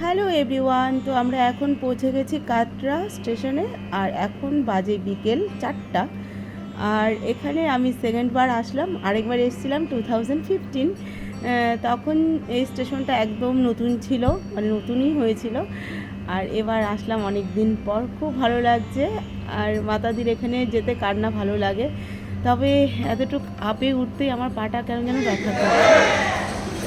Hello everyone, তো আমরা এখন পৌঁছে গেছি কাটরা স্টেশনে, আর এখন বাজে বিকেল চারটা। আর এখানে আমি সেকেন্ডবার আসলাম, আরেকবার এসেছিলাম টু থাউজেন্ড ফিফটিন তখন এই স্টেশনটা একদম নতুন ছিল মানে নতুনই হয়েছিল। আর এবার আসলাম অনেক দিন পর, খুব ভালো লাগছে, আর মাতাদির এখানে যেতে কার না ভালো লাগে। তবে এতটুকু আপে উঠতেই আমার পাটা কেন যেন ব্যথা করছে।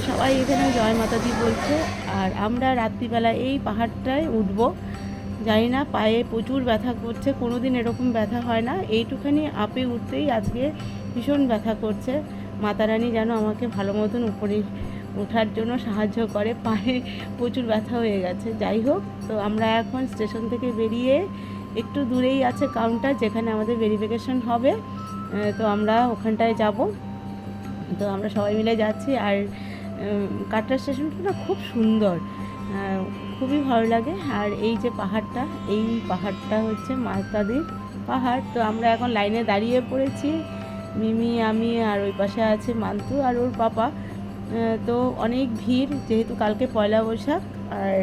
সবাই এখানে জয় মাতাদি বলছে। আর আমরা রাত্রিবেলা এই পাহাড়টায় উঠবো। জানি না, পায়ে প্রচুর ব্যথা করছে কোনো দিন এরকম ব্যথা হয় না। এইটুখানি আপে উঠতেই আজকে ভীষণ ব্যথা করছে। মাতারানী যেন আমাকে ভালো মতন উপরে ওঠার জন্য সাহায্য করে। পায়ে প্রচুর ব্যথা হয়ে গেছে। যাই হোক, তো আমরা এখন স্টেশন থেকে বেরিয়ে একটু দূরেই আছে কাউন্টার, যেখানে আমাদের ভেরিফিকেশন হবে। তো আমরা ওখানটায় যাব। তো আমরা সবাই মিলে যাচ্ছি। আর কাটরা স্টেশনটা না খুব সুন্দর। খুবই ভালো লাগে। আর এই যে পাহাড়টা, এই পাহাড়টা হচ্ছে মাতাদির পাহাড়। তো আমরা এখন লাইনে দাঁড়িয়ে পড়েছি। মিমি, আমি আর ওই পাশে আছে মান্তু আর ওর পাপা। তো অনেক ভিড়, যেহেতু কালকে পয়লা বৈশাখ। আর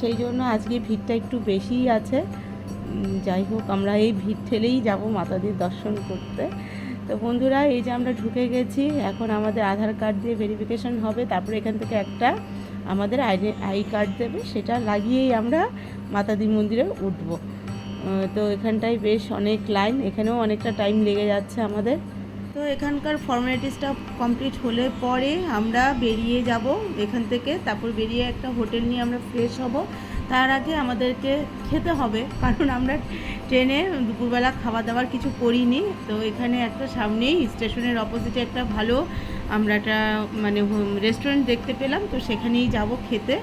সেই জন্য আজকে ভিড়টা একটু বেশিই আছে। যাই হোক, আমরা এই ভিড় ঠেলেই যাব মাতাদির দর্শন করতে। তো বন্ধুরা, এই যে আমরা ঢুকে গেছি, এখন আমাদের আধার কার্ড দিয়ে ভেরিফিকেশন হবে। তারপরে এখান থেকে একটা আমাদের আইডি আই কার্ড দেবে, সেটা লাগিয়েই আমরা মাতাদি মন্দিরে উঠব। তো এখানটায় বেশ অনেক লাইন এখানেও অনেকটা টাইম লেগে যাচ্ছে আমাদের। তো এখানকার ফর্মালিটিসটা কমপ্লিট হলে পরে আমরা বেরিয়ে যাব এখান থেকে। তারপর বেরিয়ে একটা হোটেল নিয়ে আমরা ফ্রেশ হব। তার আগে আমাদেরকে খেতে হবে, কারণ আমরা ট্রেনে দুপুরবেলা খাওয়া দাওয়ার কিছু করিনি। তো এখানে একটা সামনেই স্টেশনের অপোজিটে একটা ভালো আমরা একটা মানে রেস্টুরেন্ট দেখতে পেলাম। তো সেখানেই যাব খেতে।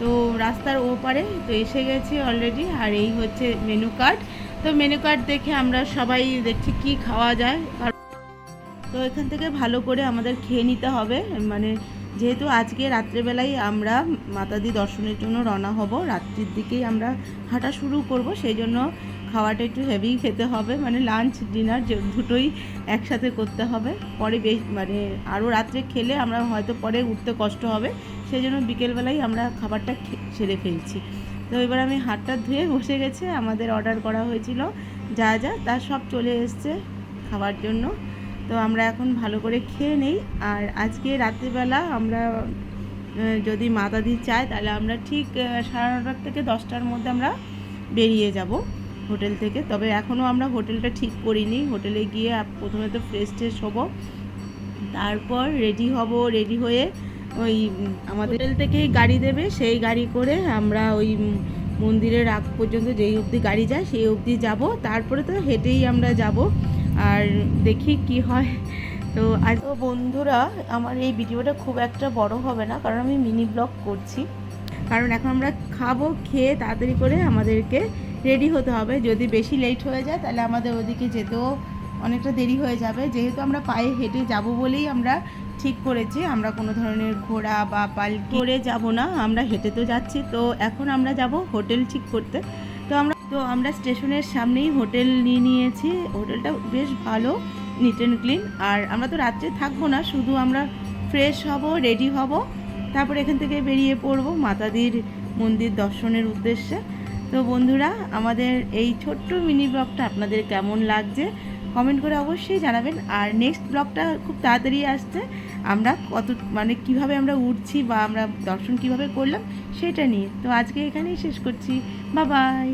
তো রাস্তার ওপারে তো এসে গেছি অলরেডি আর এই হচ্ছে মেনু কার্ড তো মেনু কার্ড দেখে আমরা সবাই দেখছি কি খাওয়া যায়। তো এখান থেকে ভালো করে আমাদের খেয়ে নিতে হবে। মানে যেহেতু আজকে রাত্রেবেলায় আমরা মাতাদি দর্শনের জন্য রওনা হব, রাত্রির দিকেই আমরা হাঁটা শুরু করব, সেই জন্য খাওয়াটা একটু হেভি খেতে হবে মানে লাঞ্চ ডিনার যে দুটোই একসাথে করতে হবে। পরে বেশ মানে আরও রাত্রে খেলে আমরা হয়তো পরে উঠতে কষ্ট হবে, সেই জন্য বিকেলবেলায় আমরা খাবারটা সেরে ফেলছি। তো এবার আমি হাতটা ধুয়ে বসে গেছে, আমাদের অর্ডার করা হয়েছিল, যা যা তার সব চলে এসছে খাবার জন্য। তো আমরা এখন ভালো করে খেয়ে নেই। আর আজকে রাত্রিবেলা আমরা যদি মাতাদি চায়, তাহলে আমরা ঠিক সাড়ে নটার থেকে দশটার মধ্যে আমরা বেরিয়ে যাব হোটেল থেকে। তবে এখনও আমরা হোটেলটা ঠিক করিনি। হোটেলে গিয়ে প্রথমে তো ফ্রেশ ট্রেশ হব, তারপর রেডি হব রেডি হয়ে ওই, আমাদের হোটেল থেকেই গাড়ি দেবে। সেই গাড়ি করে আমরা ওই মন্দিরের আগ পর্যন্ত যেই অবধি গাড়ি যায়, সেই অবধি যাব। তারপরে তো হেঁটেই আমরা যাব। আর দেখি কি হয়। তো আজ তো বন্ধুরা আমার এই ভিডিওটা খুব একটা বড় হবে না কারণ আমি মিনি ব্লগ করছি। কারণ এখন আমরা খাব খেয়ে তাড়াতাড়ি করে আমাদেরকে রেডি হতে হবে। যদি বেশি লেট হয়ে যায় তাহলে আমাদের ওদিকে যেতেও অনেকটা দেরি হয়ে যাবে। যেহেতু আমরা পায়ে হেঁটে যাব বলেই আমরা ঠিক করেছি আমরা কোনো ধরনের ঘোড়া বা পাল করে যাব না আমরা হেঁটে তো যাচ্ছি। তো এখন আমরা যাব হোটেল ঠিক করতে। তো আমরা তো আমরা স্টেশনের সামনেই হোটেল নিয়ে নিয়েছি। হোটেলটা বেশ ভালো নিট অ্যান্ড ক্লিন আর আমরা তো রাত্রে থাকব না, শুধু আমরা ফ্রেশ হব রেডি হব। তারপর এখান থেকে বেরিয়ে পড়ব মাতাদির মন্দির দর্শনের উদ্দেশ্যে। তো বন্ধুরা, আমাদের এই ছোট্ট মিনি ব্লগটা আপনাদের কেমন লাগছে? কমেন্ট করে অবশ্যই জানাবেন। আর নেক্সট ব্লগটা খুব তাড়াতাড়ি আসছে। আমরা কত মানে কীভাবে আমরা উঠছি বা আমরা দর্শন কীভাবে করলাম, সেটা নিয়ে। তো আজকে এখানেই শেষ করছি। বা বাই